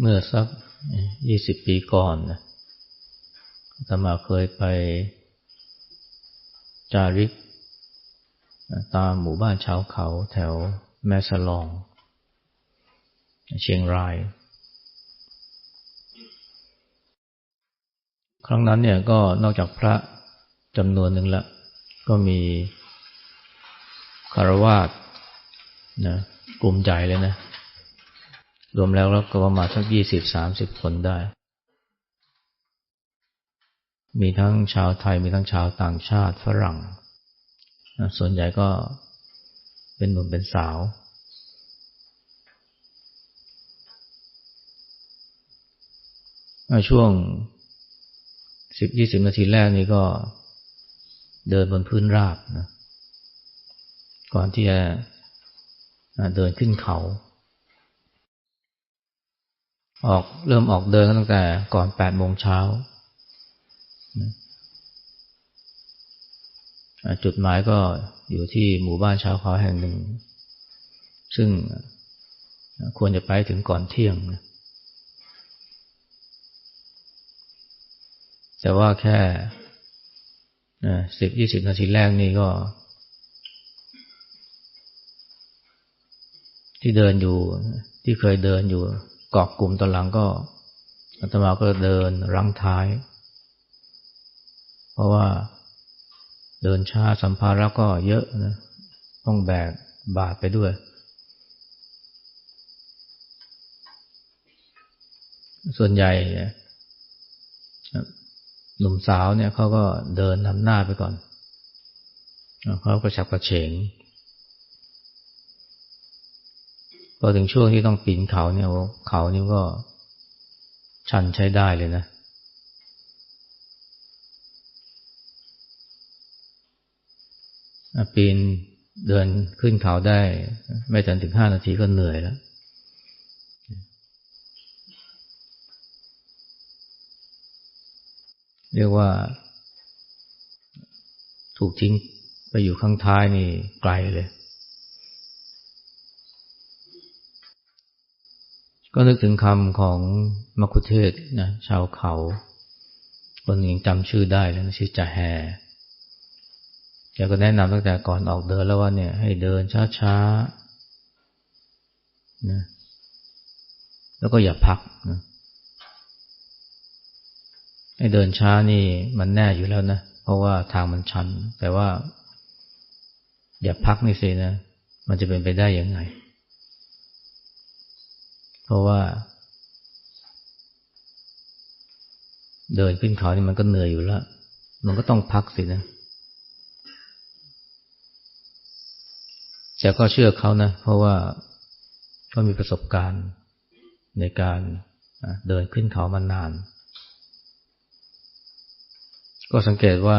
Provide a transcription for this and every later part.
เมื่อสักยี่สิบปีก่อนนะธรรมาเคยไปจาริก ตามหมู่บ้านชาวเขาแถวแม่สลอง เชียงราย ครั้งนั้นเนี่ยก็นอกจากพระจำนวนหนึ่งละ ก็มีคารวาสนะกลุ่มใหญ่เลยนะ รวมแล้วก็ประมาณสักยี่สิบสามสิบคนได้ มีทั้งชาวไทยมีทั้งชาวต่างชาติฝรั่ง ส่วนใหญ่ก็เป็นหนุ่มเป็นสาว ช่วงสิบยี่สิบนาทีแรกนี้ก็เดินบนพื้นราบนะก่อนที่จะเดินขึ้นเขา ออกเริ่มออกเดินตั้งแต่ก่อนแปดโมงเช้า จุดหมายก็อยู่ที่หมู่บ้านชาวเขาแห่งหนึ่ง ซึ่งควรจะไปถึงก่อนเที่ยง แต่ว่าแค่สิบยี่สิบนาทีแรกนี่ก็ ที่เดินอยู่ที่เคยเดินอยู่ เกาะกลุ่มตอนหลังก็อาตมาก็เดินรังท้าย เพราะว่าเดินช้าสัมภาระก็เยอะนะต้องแบกบาดไปด้วย ส่วนใหญ่หนุ่มสาวเนี่ยเขาก็เดินทำหน้าไปก่อนเขาก็ฉับกระเฉง พอถึงช่วงที่ต้องปีนเขาเนี่ยเขานี่ก็ชันใช้ได้เลยนะ ปีนเดินขึ้นเขาได้ ไม่ถึงถึงห้านาทีก็เหนื่อยแล้ว เรียกว่า ถูกทิ้งไปอยู่ข้างท้ายนี่ไกลเลย ก็นึกถึงคำของมคุเทศนะชาวเขา คนหนึ่งจำชื่อได้แล้วนะชื่อจ่าแฮแกก็แนะนำตั้งแต่ก่อนออกเดินแล้วว่าเนี่ยให้เดินช้าๆนะแล้วก็อย่าพักนะให้เดินช้านี่มันแน่อยู่แล้วนะ เพราะว่าทางมันชัน แต่ว่า อย่าพักนี่สินะ มันจะเป็นไปได้ยังไง ราะว่า เดินขึ้นเขานี่มันก็เหนื่อยอยู่แล้ว มันก็ต้องพักสินะแต่ก็เชื่อเขานะ เพราะว่าเขามีประสบการณ์ในการเดินขึ้นเขามานาน ก็สังเกตว่า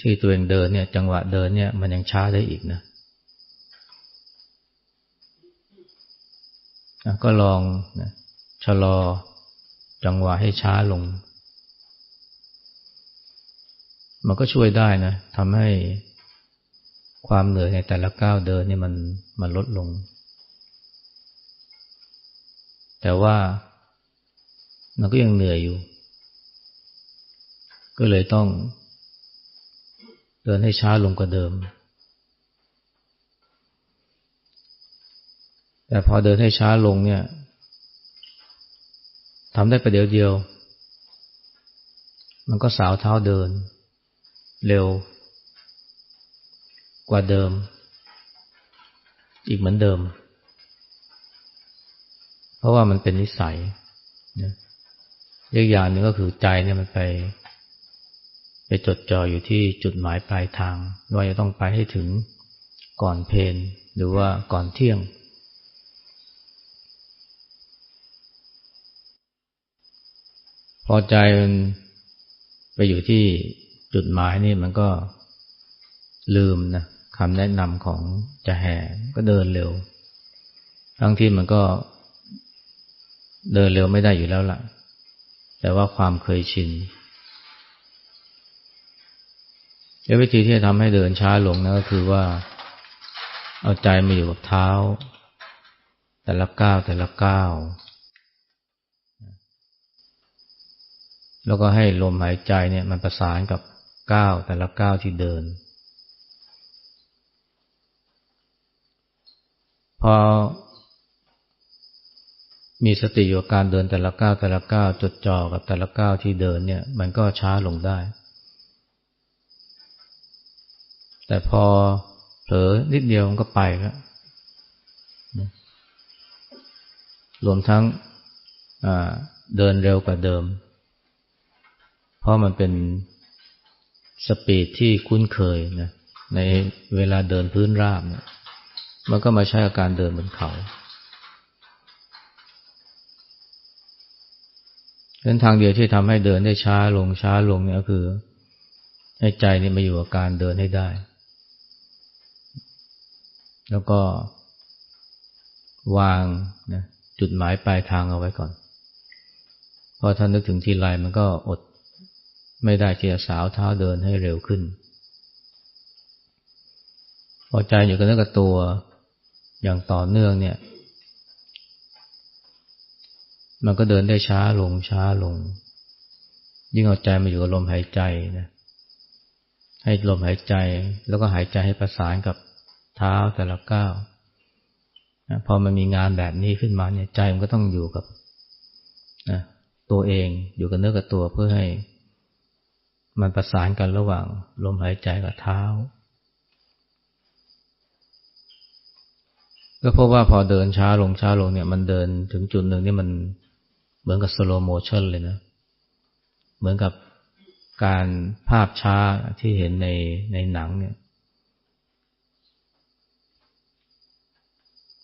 ที่ตัวเองเดินเนี่ย จังหวะเดินเนี่ย มันยังช้าได้อีกนะ นะก็ลองนะชะลอจังหวะให้ช้าลง มันก็ช่วยได้นะทำให้ความเหนื่อยในแต่ละก้าวเดินนี่มันมันลดลง แต่ว่ามันก็ยังเหนื่อยอยู่ ก็เลยต้องเดินให้ช้าลงกว่าเดิม แต่พอเดินให้ช้าลงเนี่ยทำได้ประเดี๋ยวเดียว มันก็สาวเท้าเดิน เร็ว กว่าเดิม อีกเหมือนเดิม เพราะว่ามันเป็นนิสัยนะอีกอย่างหนึ่งก็คือใจเนี่ยมันไป ไปจดจ่ออยู่ที่จุดหมายปลายทางว่าจะต้องไปให้ถึงก่อนเพนหรือว่าก่อนเที่ยง พอใจมันไปอยู่ที่จุดหมายนี่มันก็ลืมนะคำแนะนำของจะแห่ก็เดินเร็ว ทั้งที่มันก็เดินเร็วไม่ได้อยู่แล้วล่ะ แต่ว่าความเคยชินวิธีที่จะทำให้เดินช้าลงนะก็คือว่า เอาใจมาอยู่กับเท้า แต่ละก้าวแต่ละก้าว แล้วก็ให้ลมหายใจเนี่ยมันประสานกับก้าวแต่ละก้าวที่เดิน พอมีสติอยู่กับการเดินแต่ละก้าวแต่ละก้าวจดจ่อกับแต่ละก้าวที่เดินเนี่ยมันก็ช้าลงได้ แต่พอเผลอนิดเดียวมันก็ไปแล้วรวมทั้งเดินเร็วกว่าเดิม เพราะมันเป็นสปีดที่คุ้นเคยนะในเวลาเดินพื้นราบเนี่ยมันก็มาใช้อาการเดินบนเขาเส้นทางเดียวที่ทำให้เดินได้ช้าลงช้าลงเนี่ยก็คือ ให้ใจนี่มาอยู่กับการเดินให้ได้ แล้วก็วางนะจุดหมายปลายทางเอาไว้ก่อนพอท่านนึกถึงทีไรมันก็อด ไม่ได้ที่จะสาวเท้าเดินให้เร็วขึ้น พอใจอยู่กับเนื้อกับตัวอย่างต่อเนื่องเนี่ย มันก็เดินได้ช้าลงช้าลง ยิ่งเอาใจมาอยู่กับลมหายใจนะให้ลมหายใจแล้วก็หายใจให้ประสานกับเท้าแต่ละก้าวนะพอมันมีงานแบบนี้ขึ้นมาเนี่ยใจมันก็ต้องอยู่กับนะตัวเองอยู่กับเนื้อกับตัวเพื่อให้ มันประสานกันระหว่างลมหายใจกับเท้า ก็เพบว่าพอเดินช้าลงช้าลงเนี่ย มันเดินถึงจุดหนึ่งนี่มันเหมือนกับสโลโมชันเลยนะ เหมือนกับการภาพช้าที่เห็นในในหนังเนี่ย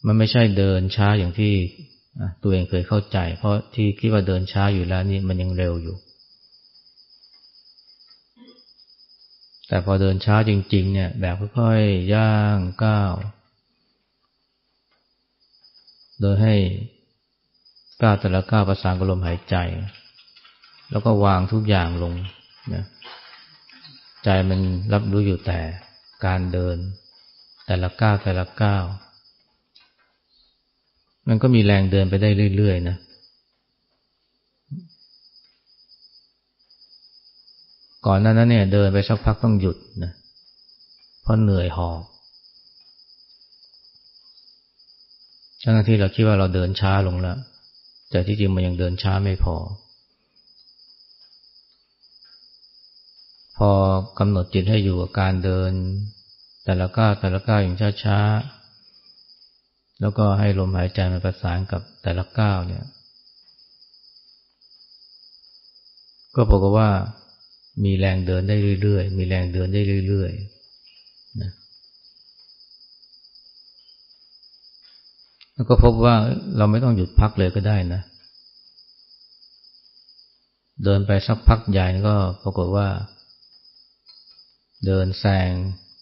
มันไม่ใช่เดินช้าอย่างที่ตัวเองเคยเข้าใจ เพราะที่คิดว่าเดินช้าอยู่แล้วนี่มันยังเร็วอยู่ แต่พอเดินช้าจริง ๆ เนี่ย แบบค่อยๆย่างก้าว โดยให้ก้าวแต่ละก้าวประสานกับลมหายใจ แล้วก็วางทุกอย่างลงนะใจมันรับรู้อยู่แต่การเดิน แต่ละก้าวแต่ละก้าวมันก็มีแรงเดินไปได้เรื่อยๆนะ ก่อนหน้านั้นเนี่ยเดินไปสักพักต้องหยุดนะเพราะเหนื่อยหอบทั้งที่เราคิดว่าเราเดินช้าลงแล้ว แต่ที่จริงมันยังเดินช้าไม่พอ พอกำหนดจิตให้อยู่กับการเดิน แต่ละก้าวแต่ละก้าวอย่างช้าๆ แล้วก็ให้ลมหายใจมันประสานกับแต่ละก้าวเนี่ย ก็บอกว่า มีแรงเดินได้เรื่อยๆ มีแรงเดินได้เรื่อยๆนะแล้วก็พบว่าเราไม่ต้องหยุดพักเลยก็ได้นะ เดินไปสักพักใหญ่ก็ปรากฏว่า เดินแซง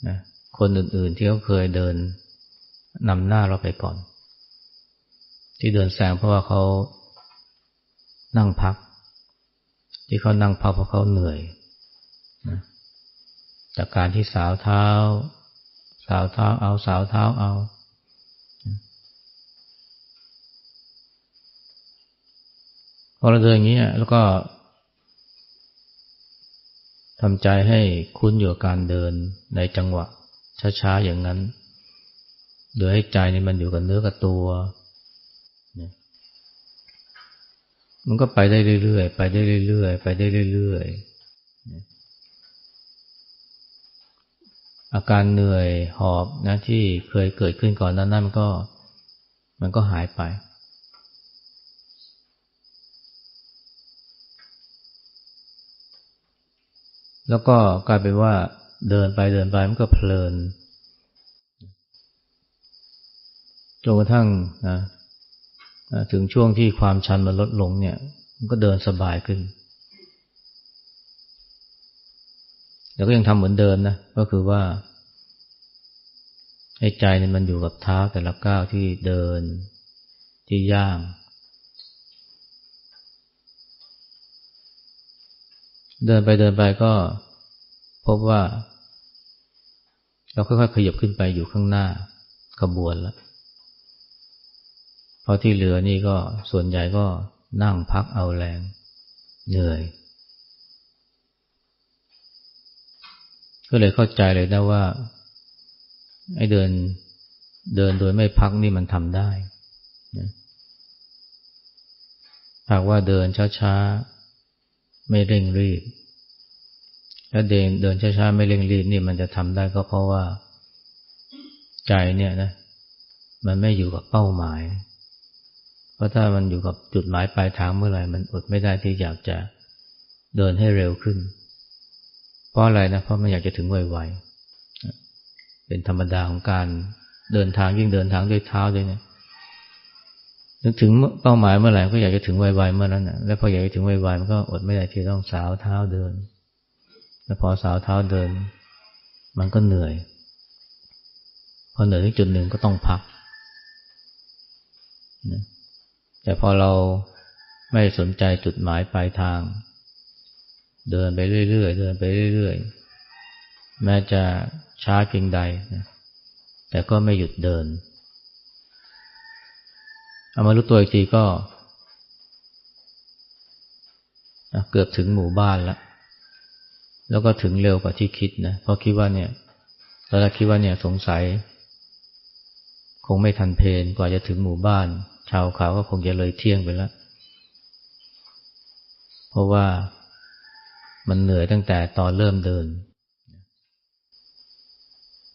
นะคนอื่นๆที่เขาเคยเดินนำหน้าเราไปก่อน ที่เดินแซงเพราะว่าเขานั่งพัก ที่เขานั่งพักเพราะเขาเหนื่อย จากการที่สาวเท้า สาวเท้าเอาสาวเท้าเอา พอเราเดินอย่างนี้แล้วก็ทำใจให้คุ้นอยู่กับการเดินในจังหวะ ช้าๆ อย่างนั้นโดยให้ใจนี่มันอยู่กับเนื้อกับตัว มันก็ไปได้เรื่อยๆ ไปได้เรื่อยๆ ไปได้เรื่อยๆ อาการเหนื่อยหอบนะที่เคยเกิดขึ้นก่อนนั้นนั่นก็ มันก็หายไป แล้วก็กลายเป็นว่าเดินไปเดินไปมันก็เพลินจนกระทั่งนะถึงช่วงที่ความชันมันลดลงเนี่ย มันก็เดินสบายขึ้น แต่ก็ยังทำเหมือนเดิมนะ ก็คือว่า ให้ใจเนี่ยมันอยู่กับเท้าแต่ละก้าวที่เดินที่ย่าง เดินไปเดินไปก็พบว่า เราค่อยๆขยับขึ้นไปอยู่ข้างหน้าขบวนแล้วราะที่เหลือนี่ก็ส่วนใหญ่ก็นั่งพักเอาแรง เหนื่อย ก็เลยเข้าใจเลยนะว่าไอ้เดินเดินโดยไม่พักนี่มันทำได้หากว่าเดินช้าๆ ไม่เร่งรีบถ้าเดินเดินช้าๆ ไม่เร่งรีบนี่มันจะทำได้ก็เพราะว่า ใจเนี่ยนะ มันไม่อยู่กับเป้าหมาย เพราะถ้ามันอยู่กับจุดหมายปลายทางเมื่อไหร่ มันอดไม่ได้ที่อยากจะเดินให้เร็วขึ้น ราะอะไรนะ เพราะมันอยากจะถึงไวๆ เป็นธรรมดาของการเดินทางยิ่งเดินทางด้วยเท้าด้วยเนี่ยนึกถึงเป้าหมายเมื่อไหร่ก็อยากจะถึงไวๆเมื่อนั้นนะแล้วพออยากจะถึงไวๆมันก็อดไม่ได้ที่ต้องสาวเท้าเดิน แล้วพอสาวเท้าเดิน มันก็เหนื่อย พอเหนื่อยถึงจุดหนึ่งก็ต้องพักนะแต่พอเราไม่สนใจจุดหมายปลายทาง เดินไปเรื่อยๆ เดินไปเรื่อยๆ แม้จะช้าเพียงใดนะแต่ก็ไม่หยุดเดิน เอามารู้ตัวอีกทีก็ เกือบถึงหมู่บ้านแล้ว แล้วก็ถึงเร็วกว่าที่คิดนะ เพราะคิดว่าเนี่ยตอนแรกคิดว่าเนี่ยสงสัย คงไม่ทันเพนกว่าจะถึงหมู่บ้าน ชาวเขาก็คงจะเลยเที่ยงไปแล้ว เพราะว่า มันเหนื่อยตั้งแต่ตอนเริ่มเดิน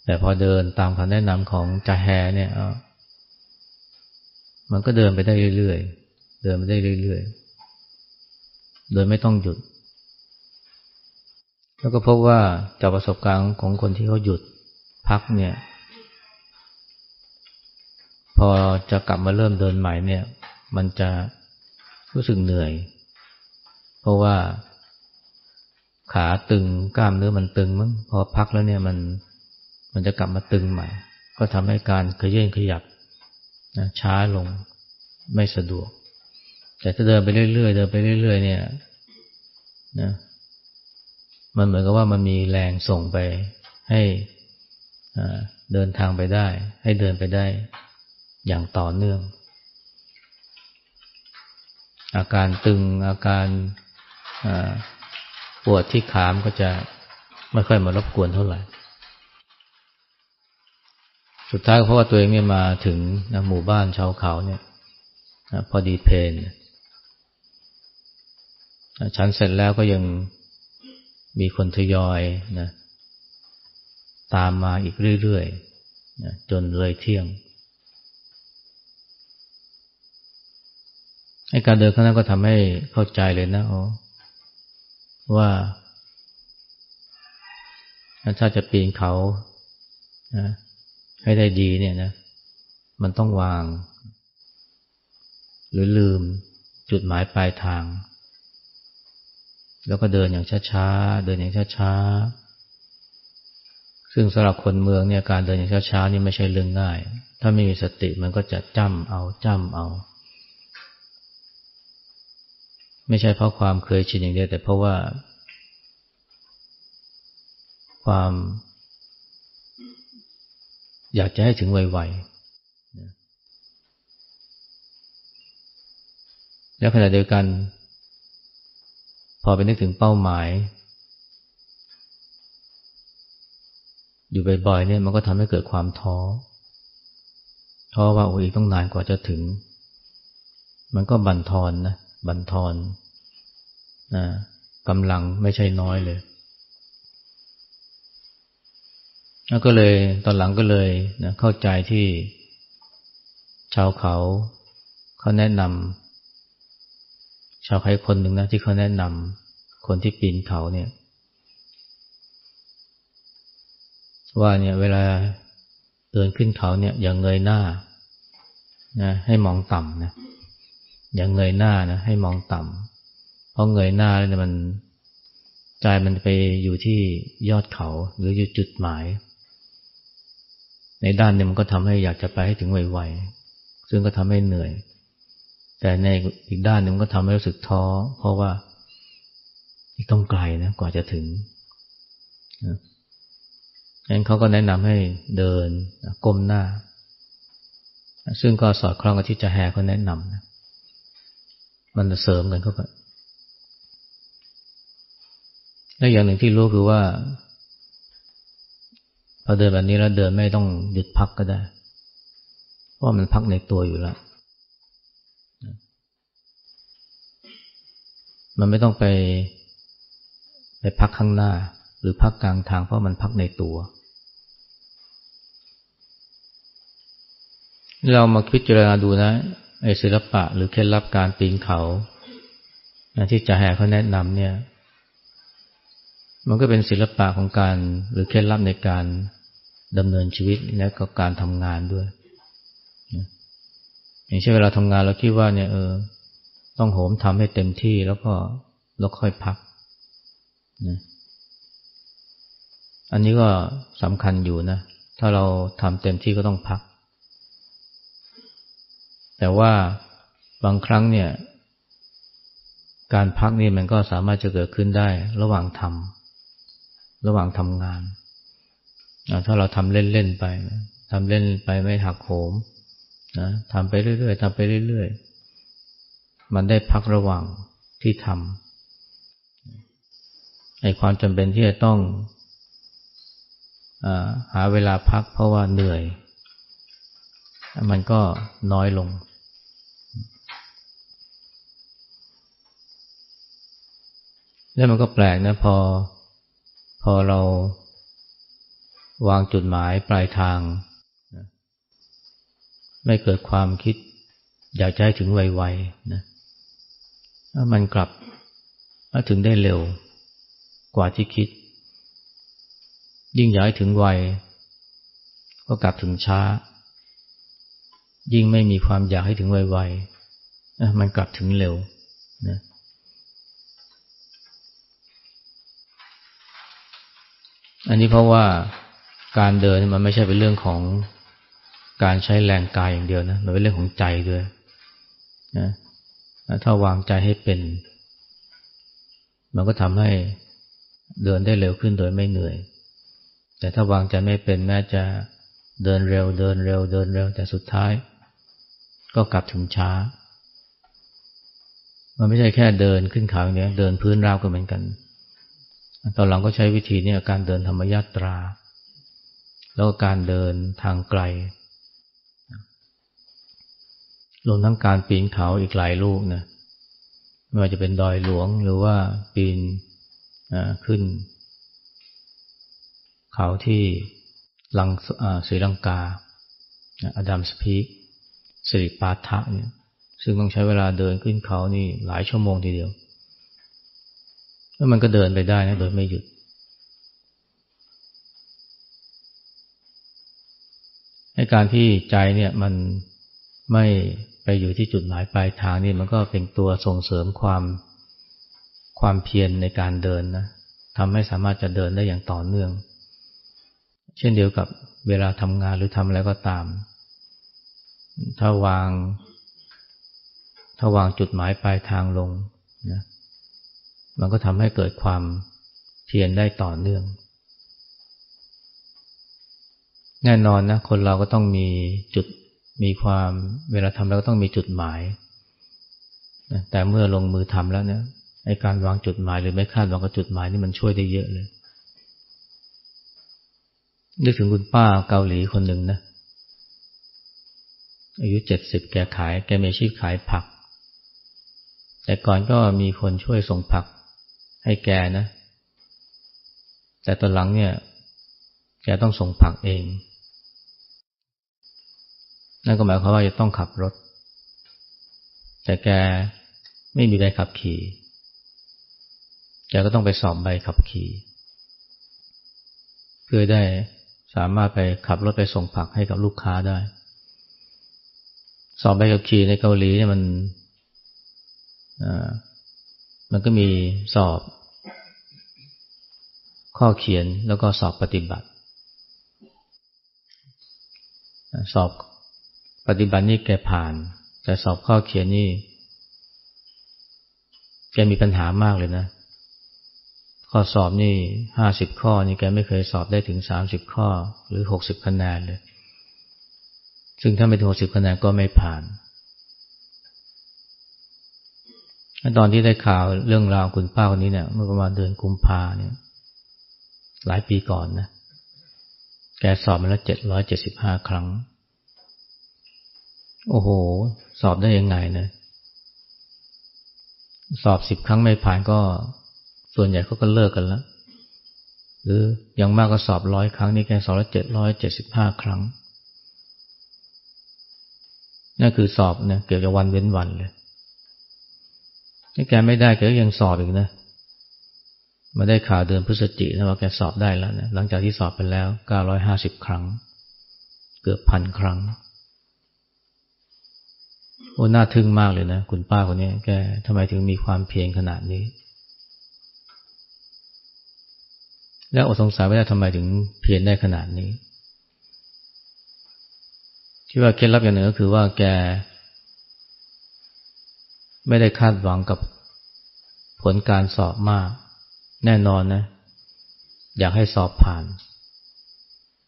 แต่พอเดินตามคำแนะนำของจ่าแฮเนี่ยมันก็เดินไปได้เรื่อยๆ เดินไปได้เรื่อยๆ โดยไม่ต้องหยุด แล้วก็พบว่าจากประสบการณ์ของคนที่เขาหยุดพักเนี่ย พอจะกลับมาเริ่มเดินใหม่เนี่ย มันจะรู้สึกเหนื่อย เพราะว่า ขาตึงกล้ามเนื้อมันตึงมั้งพอพักแล้วเนี่ยมันมันจะกลับมาตึงใหม่ ก็ทำให้การขยื่นขยับนะช้าลงไม่สะดวก แต่ถ้าเดินไปเรื่อยๆเดินไปเรื่อย ๆ เนี่ยนะมันเหมือนกับว่ามันมีแรงส่งไปให้เดินทางไปได้ ให้เดินไปได้อย่างต่อเนื่อง อาการตึงอาการ ปวดที่ขามก็จะไม่ค่อยมารบกวนเท่าไหร่ สุดท้ายเพราะว่าตัวเองเนี่ยมาถึงนะหมู่บ้านชาวเขาเนี่ยพอดีเพนฉันเสร็จแล้วก็ยังมีคนทยอยนะตามมาอีกเรื่อยๆนะจนเลยเที่ยงให้การเดินข้างหน้าก็ทำให้เข้าใจเลยนะอ๋อ ว่า ถ้าจะปีนเขานะให้ได้ดีเนี่ยนะ มันต้องวาง หรือลืมจุดหมายปลายทาง แล้วก็เดินอย่างช้าๆ เดินอย่างช้าๆ ซึ่งสำหรับคนเมืองเนี่ยการเดินอย่างช้าๆนี่ไม่ใช่เรื่องง่าย ถ้าไม่มีสติมันก็จะจ้ำเอาจ้ำเอา ไม่ใช่เพราะความเคยชินอย่างเดียวแต่เพราะว่า ความ อยากจะให้ถึงไวๆแล้วขณะเดียวกัน พอไปนึกถึงเป้าหมาย อยู่บ่อยๆเนี่ยมันก็ทำให้เกิดความท้อท้อว่าโอ้ยต้องนานกว่าจะถึง มันก็บั่นทอนนะ บันทอนนะกำลังไม่ใช่น้อยเลยแล้วก็เลยตอนหลังก็เลยนะเข้าใจที่ชาวเขาเขาแนะนำชาวไคคนหนึ่งนะที่เขาแนะนำคนที่ปีนเขาเนี่ย ว่าเนี่ยเวลาเดินขึ้นเขาเนี่ย อย่างเงยหน้านะให้มองต่ำนะ อย่าเงยหน้านะให้มองต่ำเพราะเงยหน้าแล้วมันใจมันไปอยู่ที่ยอดเขาหรืออยู่จุดหมาย ในด้านเนึงมันก็ทำให้อยากจะไปให้ถึงไวๆซึ่งก็ทำให้เหนื่อย แต่ในอีกด้านนึงก็ทำให้รู้สึกท้อ เพราะว่าอีกต้องไกลนะกว่าจะถึงงั้นเขาก็แนะนำให้เดินก้มหน้า ซึ่งก็สอดคล้องกับที่จะแห่เขาแนะนำนะ มันเสริมกันเข้าไปและอย่างหนึ่งที่รู้คือว่าพอเดินแบบนี้แล้วเดินไม่ต้องหยุดพักก็ได้ เพราะมันพักในตัวอยู่แล้ว มันไม่ต้องไป ไปพักข้างหน้า หรือพักกลางทางเพราะมันพักในตัว เรามาคิดเจรณาดูนะ ศิลปะ หรือเคล็ดลับการปีนเขาที่จะแห่เขาแนะนำเนี่ย มันก็เป็นศิลปะของการหรือเคล็ดลับในการดำเนินชีวิตและก็การทำงานด้วย อย่างเช่นเวลาทำงานเราคิดว่าเนี่ยเออต้องโหมทำให้เต็มที่แล้วก็แล้วค่อยพักนะอันนี้ก็สำคัญอยู่นะ ถ้าเราทำเต็มที่ก็ต้องพัก แต่ว่าบางครั้งเนี่ย การพักนี่มันก็สามารถจะเกิดขึ้นได้ ระหว่างทำระหว่างทำงาน ถ้าเราทำเล่นๆไปทำเล่นไปไม่หักโหมนะทำไปเรื่อยๆทำไปเรื่อยๆ มันได้พักระหว่างที่ทำไอ้ความจำเป็นที่จะต้องอหาเวลาพักเพราะว่าเหนื่อย มันก็น้อยลง แล้วมันก็แปลกนะพอ พอเราวางจุดหมายปลายทาง ไม่เกิดความคิด อยากจะให้ถึงไวๆนะมันกลับถึงได้เร็วกว่าที่คิด ยิ่งอยากให้ถึงไว ก็กลับถึงช้า ยิ่งไม่มีความอยากให้ถึงไวๆมันกลับถึงเร็วนะ อันนี้เพราะว่าการเดินมันไม่ใช่เป็นเรื่องของการใช้แรงกายอย่างเดียวนะ มันเป็นเรื่องของใจด้วยนะถ้าวางใจให้เป็น มันก็ทำให้เดินได้เร็วขึ้นโดยไม่เหนื่อย แต่ถ้าวางใจไม่เป็นแม้จะเดินเร็ว เดินเร็ว เดินเร็ว แต่สุดท้าย ก็กลับถึงช้า มันไม่ใช่แค่เดินขึ้นเขาอย่างเดียวเดินพื้นราบก็เหมือนกัน ตอนหลังก็ใช้วิธีนี้การเดินธรรมยาตรา แล้วก็การเดินทางไกลรวมทั้งการปีนเขาอีกหลายลูกนะไม่ว่าจะเป็นดอยหลวงหรือว่าปีนขึ้น เขาที่ลังศรีลังกาอดัมสพีกสิริปาทะเนี่ยซึ่งต้องใช้เวลาเดินขึ้นเขานี่หลายชั่วโมงทีเดียว แล้วมันก็เดินไปได้นะโดยไม่หยุด ให้การที่ใจเนี่ยมันไม่ไปอยู่ที่จุดหมายปลายทางนี่มันก็เป็นตัวส่งเสริมความความเพียรในการเดินนะทำให้สามารถจะเดินได้อย่างต่อเนื่อง เช่นเดียวกับเวลาทำงานหรือทำอะไรก็ตาม ถ้าวาง ถ้าวางจุดหมายปลายทางลงนะ มันก็ทำให้เกิดความเพียรได้ต่อเนื่อง แน่นอนนะคนเราก็ต้องมีจุดมีความเวลาทำเราก็ต้องมีจุดหมาย แต่เมื่อลงมือทำแล้วเนี่ยไอการวางจุดหมายหรือไม่คาดวางกับจุดหมายนี่มันช่วยได้เยอะเลย นึกถึงคุณป้าเกาหลีคนหนึ่งนะ อายุเจ็ดสิบแกขายแกมีอาชีพขายผัก แต่ก่อนก็มีคนช่วยส่งผัก ให้แกนะ แต่ตอนหลังเนี่ยแกต้องส่งผักเอง นั่นก็หมายความว่าจะต้องขับรถ แต่แกไม่มีใบขับขี่ แกก็ต้องไปสอบใบขับขี่ เพื่อได้สามารถไปขับรถไปส่งผักให้กับลูกค้าได้ สอบใบขับขี่ในเกาหลีเนี่ยมัน มันก็มีสอบ ข้อเขียนแล้วก็สอบปฏิบัติ สอบปฏิบัตินี่แกผ่าน แต่สอบข้อเขียนนี่แกมีปัญหามากเลยนะ ข้อสอบนี่ห้าสิบข้อนี่แกไม่เคยสอบได้ถึงสามสิบข้อ หรือหกสิบคะแนนเลย ซึ่งถ้าไม่ถึงหกสิบคะแนนก็ไม่ผ่าน ตอนที่ได้ข่าวเรื่องราวคุณป้าคนนี้เนี่ยเมื่อประมาณเดือนกุมภาเนี่ย หลายปีก่อนนะ แกสอบมาแล้วเจ็ดร้อยเจ็ดสิบห้าครั้ง โอ้โห สอบได้ยังไงนะสอบสิบครั้งไม่ผ่านก็ ส่วนใหญ่เขาก็เลิกกันแล้วหรืออย่างมากก็สอบร้อยครั้งนี่แกสอบแล้วเจ็ดร้อยเจ็ดสิบห้าครั้งนั่นคือสอบเนี่ยเกี่ยวกับวันเว้นวันเลย ถ้าแกไม่ได้แกก็ยังสอบอีกนะมาได้ข่าวเดือนพฤศจิกายนว่าแกสอบได้แล้วนะหลังจากที่สอบไปแล้วเก้าร้อยห้าสิบครั้ง เกือบพันครั้งโอ้น่าทึ่งมากเลยนะ คุณป้าคนนี้แกทำไมถึงมีความเพียรขนาดนี้ แล้วอดสงสัยว่าทำไมถึงเพียรได้ขนาดนี้ที่ว่าเคล็ดลับอย่างหนึ่งก็คือว่าแก ไม่ได้คาดหวังกับผลการสอบมาก แน่นอนนะ อยากให้สอบผ่าน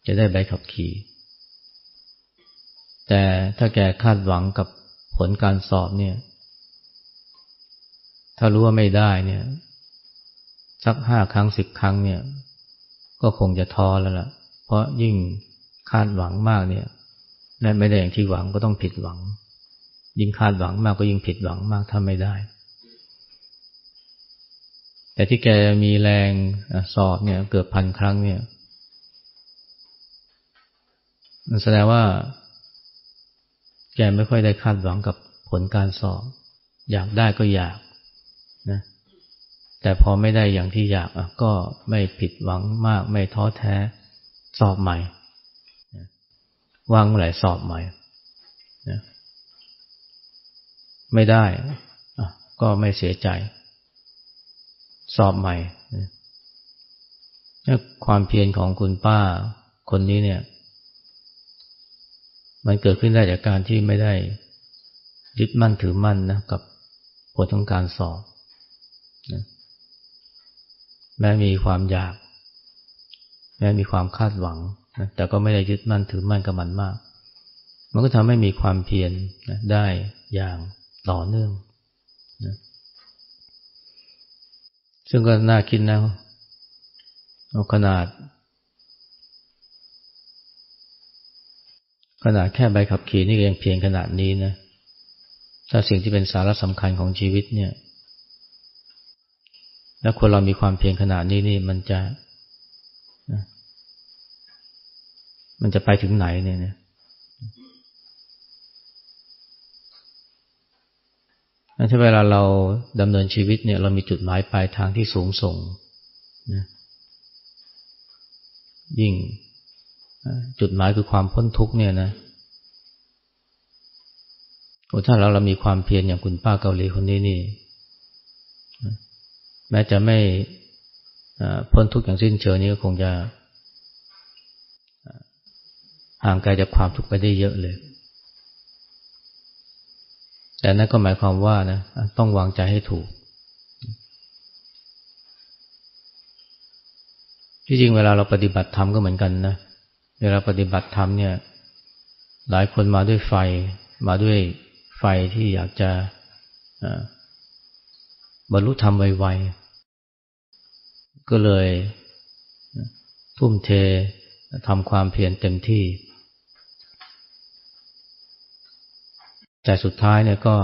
จะได้ใบขับขี่ แต่ถ้าแกคาดหวังกับผลการสอบเนี่ย ถ้ารู้ว่าไม่ได้เนี่ย สักห้าครั้งสิบครั้งเนี่ย ก็คงจะท้อแล้วล่ะ เพราะยิ่งคาดหวังมากเนี่ยและไม่ได้อย่างที่หวังก็ต้องผิดหวัง ยิ่งคาดหวังมากก็ยิ่งผิดหวังมากถ้าไม่ได้ แต่ที่แกมีแรงสอบเนี่ยเกือบพันครั้งเนี่ยมันแสดงว่า แกไม่ค่อยได้คาดหวังกับผลการสอบ อยากได้ก็อยากนะแต่พอไม่ได้อย่างที่อยากก็ไม่ผิดหวังมาก ไม่ท้อแท้สอบใหม่วางเมื่อไหร่สอบใหม่นะ ไม่ได้ก็ไม่เสียใจ สอบใหม่ความเพียรของคุณป้าคนนี้เนี่ย มันเกิดขึ้นได้จากการที่ไม่ได้ยึดมั่นถือมั่นนะกับผลของการสอบนะแม้มีความอยาก แม้มีความคาดหวังนะแต่ก็ไม่ได้ยึดมั่นถือมั่นกับมันมาก มันก็ทำให้มีความเพียรนะได้อย่าง ต่อเนื่องนะซึ่งก็น่าคิดนะเอาขนาด ขนาดแค่ใบขับขี่นี่ก็ยังเพียงขนาดนี้นะ ถ้าสิ่งที่เป็นสาระสำคัญของชีวิตเนี่ย แล้วคนเรามีความเพียรขนาดนี้นี่มันจะ มันจะไปถึงไหนเนี่ยนะ ถ้าเวลาเราดำเนินชีวิตเนี่ยเรามีจุดหมายปลายทางที่สูงส่งนะยิ่งจุดหมายคือความพ้นทุกเนี่ยนะโอ้ถ้าเราเรามีความเพียรอย่างคุณป้าเกาหลีคนนี้นี่ แม้จะไม่พ้นทุกอย่างสิ้นเชิงนี้ก็คงจะห่างไกลจากความทุกข์ไปได้เยอะเลย แต่นั่นก็หมายความว่านะต้องวางใจให้ถูก ที่จริงเวลาเราปฏิบัติธรรมก็เหมือนกันนะ เวลาปฏิบัติธรรมเนี่ย หลายคนมาด้วยไฟ มาด้วยไฟที่อยากจะบรรลุธรรมไวๆ ก็เลยทุ่มเททำความเพียรเต็มที่ แต่สุดท้ายเนี่ยก็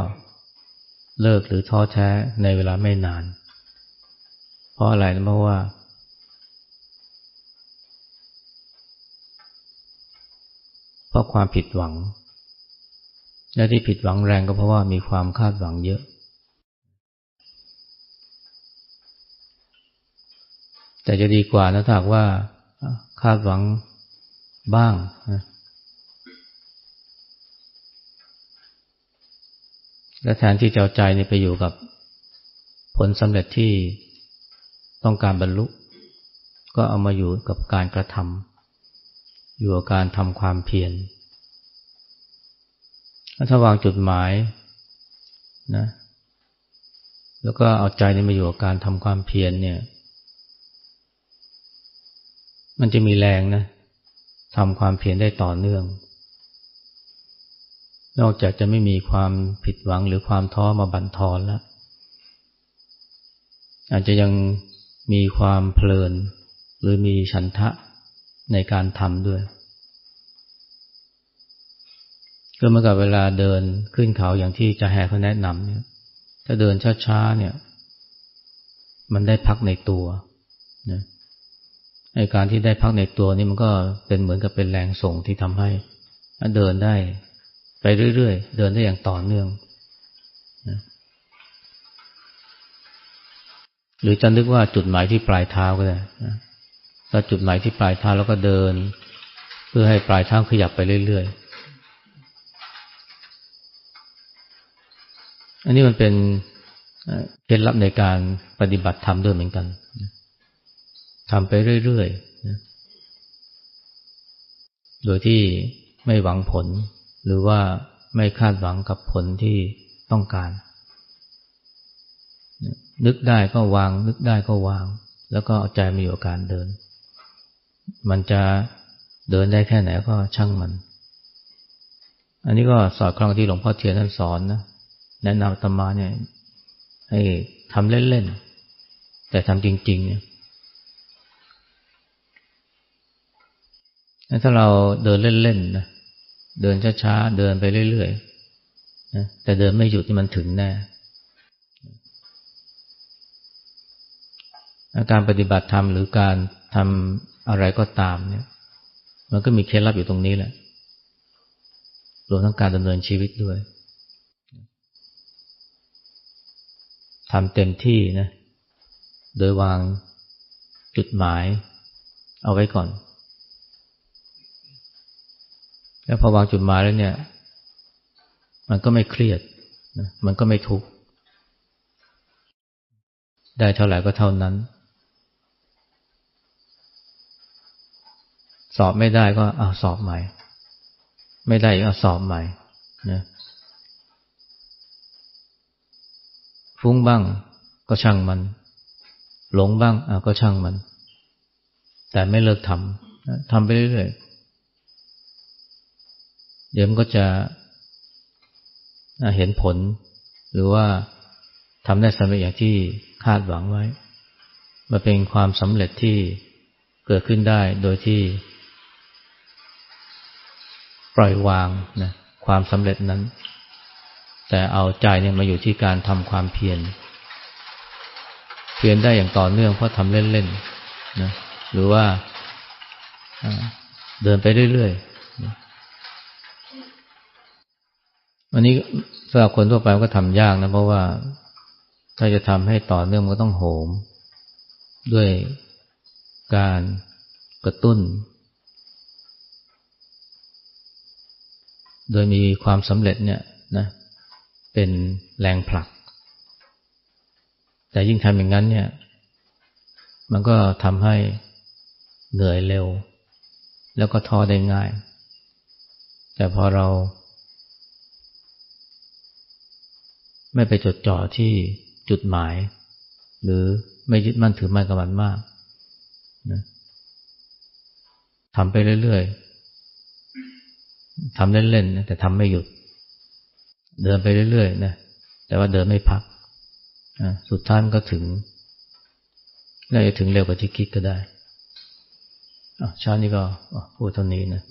เลิกหรือท้อแท้ในเวลาไม่นาน เพราะอะไรนะเพราะว่า เพราะความผิดหวัง และที่ผิดหวังแรงก็เพราะว่ามีความคาดหวังเยอะ แต่จะดีกว่านะถ้าว่าคาดหวังบ้างนะ และแทนที่จะเอาใจนี่ไปอยู่กับผลสำเร็จที่ต้องการบรรลุ ก็เอามาอยู่กับการกระทำอยู่กับการทำความเพียรถ้าวางจุดหมายนะแล้วก็เอาใจนี่มาอยู่กับการทำความเพียรเนี่ย มันจะมีแรงนะทำความเพียรได้ต่อเนื่อง นอกจากจะไม่มีความผิดหวังหรือความท้อมาบั่นทอนแล้ว อาจจะยังมีความเพลิน หรือมีฉันทะในการทำด้วย ก็เมื่อกับเวลาเดินขึ้นเขาอย่างที่จะแห่เขาแนะนำเนี่ย ถ้าเดินช้าๆเนี่ย มันได้พักในตัวนะในการที่ได้พักในตัวนี่มันก็เป็นเหมือนกับเป็นแรงส่งที่ทำให้เดินได้ ไปเรื่อยๆ เดินได้อย่างต่อเนื่องนะหรือจะนึกว่าจุดหมายที่ปลายเท้าก็ได้นะถ้าจุดหมายที่ปลายเท้าแล้วก็เดิน เพื่อให้ปลายเท้าขยับไปเรื่อยๆ อันนี้มันเป็นเคล็ดลับในการปฏิบัติธรรมด้วยเหมือนกันทำไปเรื่อยๆ โดยที่ไม่หวังผล หรือว่าไม่คาดหวังกับผลที่ต้องการ นึกได้ก็วาง นึกได้ก็วาง แล้วก็เอาใจมาอยู่กับการเดิน มันจะเดินได้แค่ไหนก็ช่างมัน อันนี้ก็สอดคล้องที่หลวงพ่อเทียนท่านสอนนะแนะนำตมาเนี่ยให้ทำเล่นๆ แต่ทำจริง ๆ เนี่ยถ้าเราเดินเล่นๆนะ เดินช้าๆ เดินไปเรื่อยๆนะแต่เดินไม่หยุดที่มันถึงแน่การปฏิบัติธรรมหรือการทำอะไรก็ตามเนี่ย มันก็มีเคล็ดลับอยู่ตรงนี้แหละรวมทั้งการดำเนินชีวิตด้วยทำเต็มที่นะ โดยวางจุดหมายเอาไว้ก่อน แล้วพอวางจุดหมายแล้วเนี่ย มันก็ไม่เครียดนะมันก็ไม่ทุกข์ได้เท่าไหร่ก็เท่านั้น สอบไม่ได้ก็เอาสอบใหม่ ไม่ได้ก็สอบใหม่นะฟุ้งบ้างก็ช่างมัน หลงบ้างก็ช่างมัน แต่ไม่เลิกทำทำไปเรื่อย เดี๋ยวมันก็จะเห็นผล หรือว่าทำได้สำเร็จอย่างที่คาดหวังไว้มาเป็นความสำเร็จที่เกิดขึ้นได้โดยที่ ปล่อยวางนะความสำเร็จนั้น แต่เอาใจเนี่ยมาอยู่ที่การทำความเพียรเพียรได้อย่างต่อเนื่องเพราะทำเล่นๆนะหรือว่าเดินไปเรื่อยๆ อันนี้สำหรับคนทั่วไปก็ทำยากนะ เพราะว่าถ้าจะทำให้ต่อเนื่องมันก็ต้องโหม ด้วยการกระตุ้น โดยมีความสำเร็จเนี่ยนะเป็นแรงผลัก แต่ยิ่งทำอย่างนั้นเนี่ย มันก็ทำให้เหนื่อยเร็ว แล้วก็ท้อได้ง่าย แต่พอเรา ไม่ไปจดจ่อที่จุดหมาย หรือไม่ยึดมั่นถือมั่นกับมันมากนะทำไปเรื่อยๆทำเล่นๆแต่ทำไม่หยุด เดินไปเรื่อยๆนะแต่ว่าเดินไม่พักสุดท้ายมันก็ถึงน่าจะถึงเร็วกว่าที่คิดก็ได้ชาตินี้ก็พูดเท่านี้นะ